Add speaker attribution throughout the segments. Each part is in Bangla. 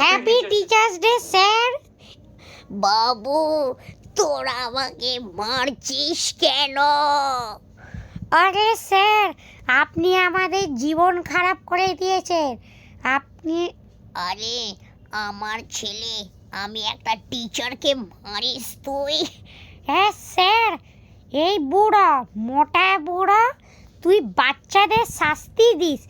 Speaker 1: হ্যাপি টিচার্স ডে স্যার
Speaker 2: বাবু তোরা আমাকে মারছিস কেন?
Speaker 1: আরে স্যার আপনি আমাদের জীবন খারাপ করে দিয়েছেন। আপনি
Speaker 2: আরে আমার ছেলে আমি একটা টিচারকে মারিস তুই?
Speaker 1: হ্যাঁ স্যার এই বুড়ো মোটা বুড়ো তুই বাচ্চাদের শাস্তি দিস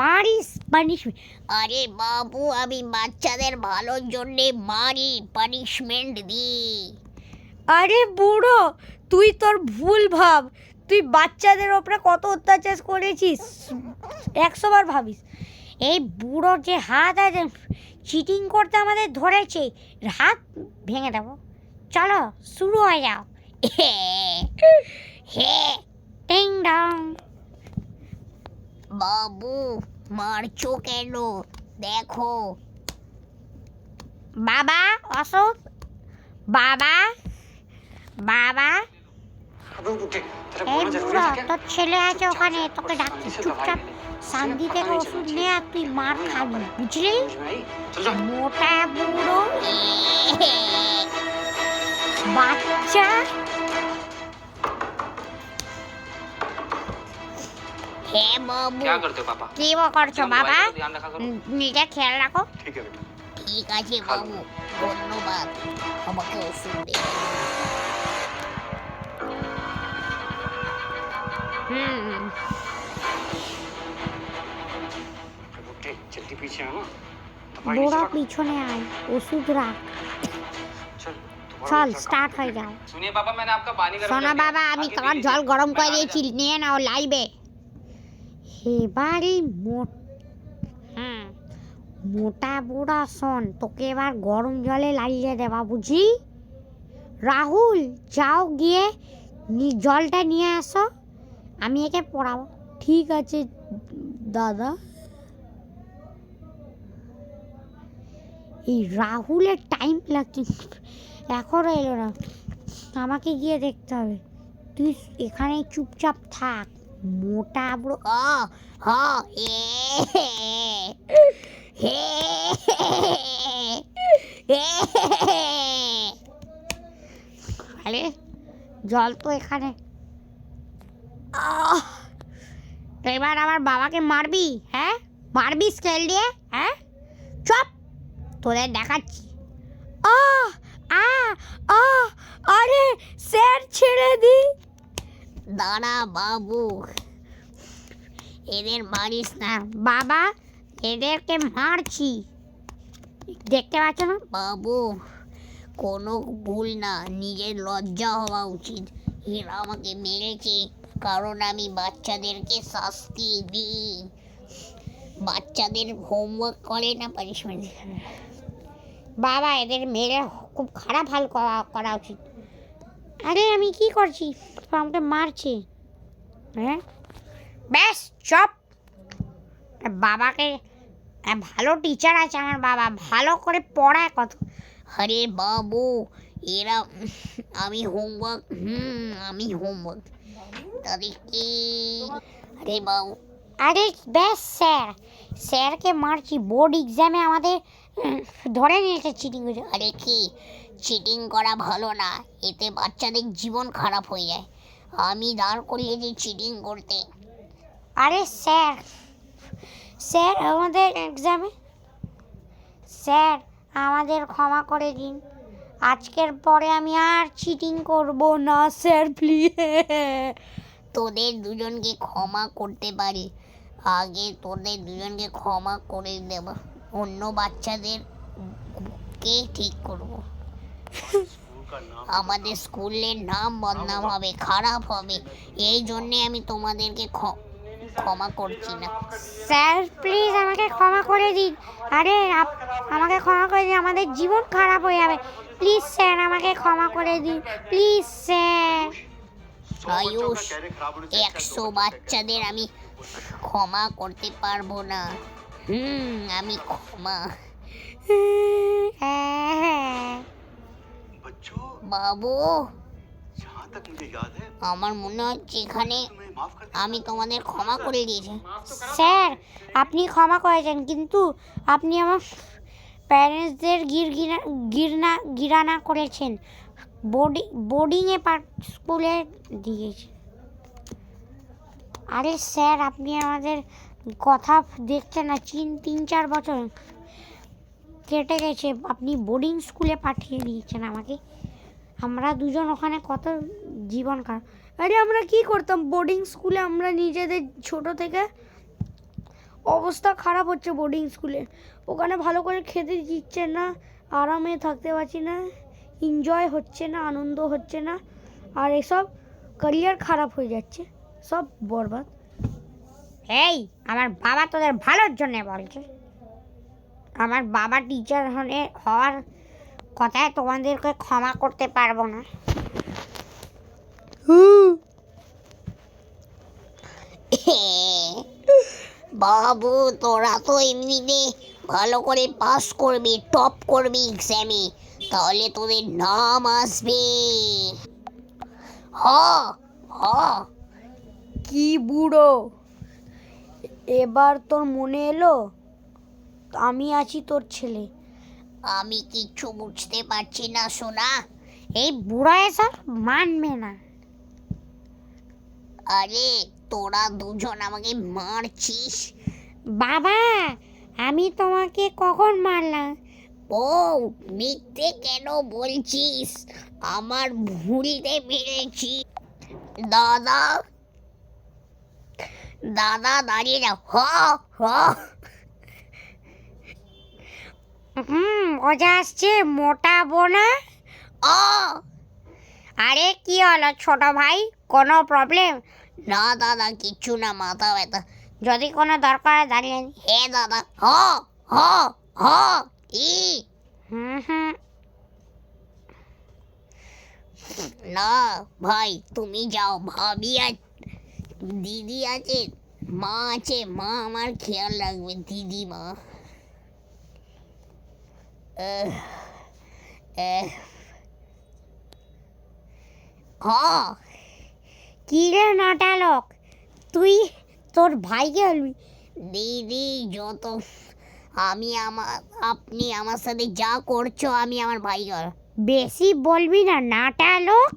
Speaker 1: মারিস পানিশমেন্ট
Speaker 2: আরে বাবু আমি বাচ্চাদের ভালোর জন্যে মারি পানিশমেন্ট দিই
Speaker 1: আরে বুড়ো তুই তোর ভুল ভাব। তুই বাচ্চাদের ওপরে কত অত্যাচার করেছিস? একশো বার ভাবিস। এই বুড়োর যে হাত আছে চিটিং করতে আমাদের ধরেছে হাত ভেঙে দেবো। চলো শুরু হয়ে যাও।
Speaker 2: হে
Speaker 1: টিং ডং
Speaker 2: বাবু, মারছো কেন? দেখো।
Speaker 1: বাবা, অশোক। বাবা বাবা। এই তোর ছেলে আছে ওখানে, তোকে ডাকছি, চুপচাপ শান্তি থেকে ওষুধ নিয়ে আর তুই মার খাবি, বুঝলি? মোটা বুড়ো। বাচ্চা।
Speaker 2: হে বাবু
Speaker 3: क्या करते हो पापा
Speaker 1: কি ও করছো
Speaker 3: अपना
Speaker 1: বাবা
Speaker 3: मोबाइल का ध्यान रखा करो
Speaker 1: উম, নিজে খেয়াল রাখো
Speaker 3: ठीक है बेटा
Speaker 2: ঠিক আছে বাবু ধন্যবাদ আমাকে ওষুধ দেবে
Speaker 1: হুম
Speaker 3: अबे बुड्ढे जल्दी पीछे आओ ना दवाई
Speaker 1: বুড়ো
Speaker 3: नीचे रखो
Speaker 1: পিছনে আয় ওষুধ রাখ
Speaker 3: चल दोबारा
Speaker 1: চল
Speaker 3: नीचे रखो।
Speaker 1: স্টার্ট হয়ে যাও
Speaker 3: सुनिए पापा मैंने आपका पानी गरम
Speaker 1: সোনা
Speaker 3: कर दिया।
Speaker 1: বাবা আমি
Speaker 3: आके
Speaker 1: তোমার
Speaker 3: पी
Speaker 1: জল
Speaker 3: लीजिए।
Speaker 1: গরম
Speaker 3: मैं
Speaker 1: করে
Speaker 3: खाना
Speaker 1: দিয়েছি নিয়ে নাও লাইবে এবারে মোট হুম। মোটা বুড়া শোন তোকে এবার গরম জলে লাগিয়ে দেবা বুঝি? রাহুল যাও গিয়ে জলটা নিয়ে আসো আমি একে পড়াবো। ঠিক আছে দাদা। এই রাহুলের টাইম লাগছে এখনও এলো না। আমাকে গিয়ে দেখতে হবে। তুই এখানে চুপচাপ থাক। মোটা বুড়ো,
Speaker 2: হ হ এ হে
Speaker 1: আরে, জল তো এখানে! এবার আমার বাবাকে মারবি হ্যাঁ? মারবি স্কেল দিয়ে হ্যাঁ? চপ তোদের দেখাচ্ছি। আ আহ আরে স্যার ছেড়ে দি।
Speaker 2: দাঁড়া, বাবু।
Speaker 1: এদের মারিস না। বাবা, এদেরকে মারছি। দেখতে পাচ্ছ না?
Speaker 2: বাবু, কোনো ভুল না। নিজের লজ্জা হওয়া উচিত। এরা আমাকে মেরেছে, কারণ আমি বাচ্চাদেরকে শাস্তি দিই। বাচ্চাদের হোমওয়ার্ক করে না পানিশমেন্ট
Speaker 1: বাবা, এদের মেরে খুব খারাপ হাল করা করা উচিত। আরে আমি কি করছি? আমাকে মারছে। হ্যাঁ? ব্যাস চপ। বাবাকে ভালো টিচার আছে আমার বাবা ভালো করে পড়ায় কত।
Speaker 2: আরে বাবু এরা আমি হোমওয়ার্ক হুম আমি হোমওয়ার্ক তবে তাদেরকে আরে বাবু।
Speaker 1: আরে ব্যাস স্যার। স্যারকে মারছি। বোর্ড এক্সামে আমাদের ধরে নিয়েছে চিটিং
Speaker 2: আরে কি? চিটিং করা ভালো না এতে বাচ্চাদের জীবন খারাপ হয়ে যায়। আমি দাঁড় করিয়েছি চিটিং করতে।
Speaker 1: আরে স্যার স্যার আমাদের এক্সামে স্যার আমাদের ক্ষমা করে দিন। আজকের পরে আমি আর চিটিং করব না স্যার প্লিজ
Speaker 2: তোদের দুজনকে ক্ষমা করতে পারি। আগে তোদের দুজনকে ক্ষমা করে দেব। অন্য বাচ্চাদের কে ঠিক করব। আমাদের স্কুলের নাম বদনাম হবে খারাপ হবে। এই জন্যে আমি তোমাদেরকে ক্ষমা করছি না।
Speaker 1: স্যার প্লিজ আমাকে ক্ষমা করে দিন। আরে আমাকে ক্ষমা করে দিন আমাদের জীবন খারাপ হয়ে যাবে। প্লিজ স্যার আমাকে ক্ষমা করে দিন। Please sir.
Speaker 2: আয়ুষ একশো বাচ্চাদের আমি ক্ষমা করতে পারব না। হুম আমি ক্ষমা।
Speaker 1: হ্যাঁ।, হ্যাঁ।
Speaker 2: বাবু। আমার মনে হচ্ছে এখানে আমি তোমাদের ক্ষমা করে দিয়েছি।
Speaker 1: স্যার আপনি ক্ষমা করেছেন কিন্তু আপনি আমার প্যারেন্টসদের গির গিরনা গিরানা করেছেন। বোর্ডিং বোর্ডিংয়ে স্কুলে দিয়েছেন আরে স্যার আপনি আমাদের কথা দেখছেন না চিন তিন চার বছর কেটে গেছে। আপনি বোর্ডিং স্কুলে পাঠিয়ে দিয়েছেন আমাকে। আমরা দুজন ওখানে কত জীবন কার আরে আমরা কি করতাম? বোর্ডিং স্কুলে আমরা নিজেদের ছোট থেকে অবস্থা খারাপ হচ্ছে বোর্ডিং স্কুলে ওখানে ভালো করে খেতে দিচ্ছে না, আরামে থাকতে পারছি না এনজয় হচ্ছে না, আনন্দ হচ্ছে না, আর এসব ক্যারিয়ার খারাপ হয়ে যাচ্ছে, সব বরবাদ। এই, আমার বাবা তোদের ভালোর জন্য বলছে। আমার বাবা টিচার হলে হওয়ার কথায় তোমাদেরকে ক্ষমা করতে পারব না।
Speaker 2: বাবু তোরা তো এমনিতে ভালো করে পাস করবি টপ করবি এক্সামে তাহলে তোদের নাম আসবে। হ হ।
Speaker 1: কি বুড়ো? এবার তোর মনে এলো? আমি আছি তোর ছেলে।
Speaker 2: আমি কিচ্ছু বুঝতে পারছি না সোনা।
Speaker 1: এই বুড়ো এসব মানবে না।
Speaker 2: আরে তোরা দুজন আমাকে মারছিস?
Speaker 1: বাবা আমি তোমাকে কখন মারলাম?
Speaker 2: ও মিথ্যে কেন বলছিস? আমার ভুঁড়িতে মেরেছি দাদা দাদা দাঁড়িয়ে যাও। হ হ।
Speaker 1: হুম মজা আসছে মোটা বোনা।
Speaker 2: অ।
Speaker 1: আরে কি হলো ছোট ভাই? কোনো প্রবলেম
Speaker 2: না দাদা কিচ্ছু না মাথা ব্যথা।
Speaker 1: যদি কোনো দরকার হয় দাঁড়িয়ে।
Speaker 2: হে দাদা হ হ হ ই।
Speaker 1: হুম হুম।
Speaker 2: না ভাই তুমি যাও ভাবি আর দিদি আছে মা আছে মা আমার খেয়াল রাখবে দিদি মা
Speaker 1: কি রে নটা লোক তুই তোর ভাইকে বলবি
Speaker 2: দিদি, যত আমি আমার, আপনি আমার সাথে যা করছ, আমি আমার ভাই কর
Speaker 1: বেশি বলবি না নাটা লোক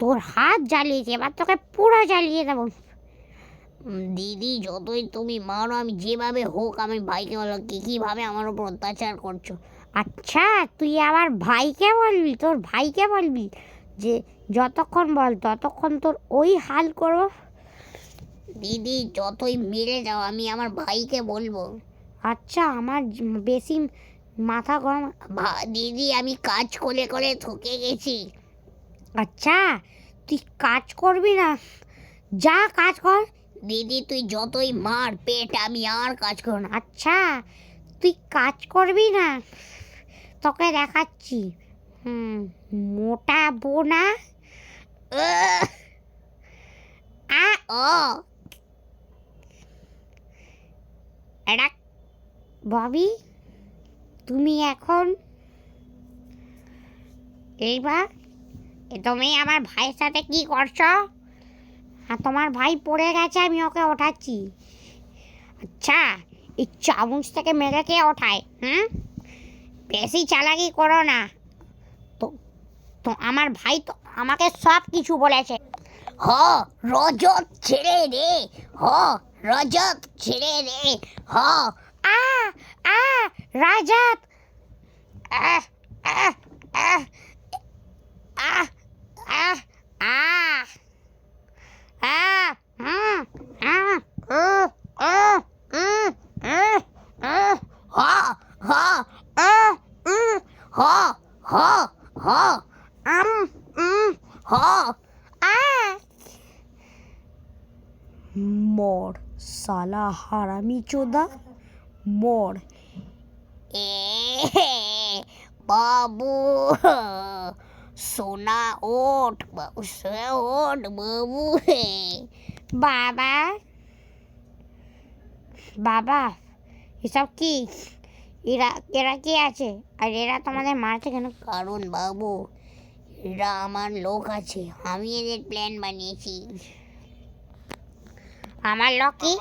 Speaker 1: তোর হাত জ্বালিয়েছে, এবার তোকে পুরো জ্বালিয়ে দেবো।
Speaker 2: দিদি যতই তুমি মারো আমি যেভাবে হোক আমি ভাইকে বলো কি কীভাবে আমার উপর অত্যাচার করছ?
Speaker 1: আচ্ছা তুই আমার ভাইকে বলবি? তোর ভাইকে বলবি যে যতক্ষণ বল ততক্ষণ তোর ওই হাল করব
Speaker 2: দিদি যতই মেরে যাও আমি আমার ভাইকে বলব।
Speaker 1: আচ্ছা আমার বেশি মাথা গরম
Speaker 2: দিদি আমি কাজ করে করে থকে গেছি।
Speaker 1: আচ্ছা তুই কাজ করবি না? যা কাজ কর
Speaker 2: দিদি, তুই যতই মার পেট, আমি আর কাজ করব না।
Speaker 1: আচ্ছা তুই কাজ করবি না? তোকে দেখাচ্ছি। হুম, মোটা বোনা! আ
Speaker 2: ও
Speaker 1: ববি, তুমি এখন এইবার, তুমি আমার ভাইয়ের সাথে কি করছ? আর তোমার ভাই পড়ে গেছে, আমি ওকে ওঠাচ্ছি। আচ্ছা এই চামচ থেকে মেরে কে ওঠায়, হুম? বেশি চালাকি করো না। তো তো আমার ভাই তো আমাকে সব কিছু বলেছে।
Speaker 2: হ রজত ছেড়ে রে হ রজত ছেড়ে রে হ।
Speaker 1: আ আ, রাজাত। আহ আহ আহ আহ আহ আহ হুম হুম উ উ উ উ উ
Speaker 2: হ হ
Speaker 1: উ উ
Speaker 2: হ হ হ
Speaker 1: উম উম
Speaker 2: হ
Speaker 1: আ মর সালা হারামি চোদা মর
Speaker 2: এ বাবু সোনা ওঠ বাবু সোনা ওঠ বাবু
Speaker 1: বাবা বাবা এসব কি এরা এরা কে আছে আর এরা তোমাদের মারছে কেন
Speaker 2: কারণ বাবু এরা আমার লোক আছে আমি এদের প্ল্যান বানিয়েছি
Speaker 1: हमारे लॉकी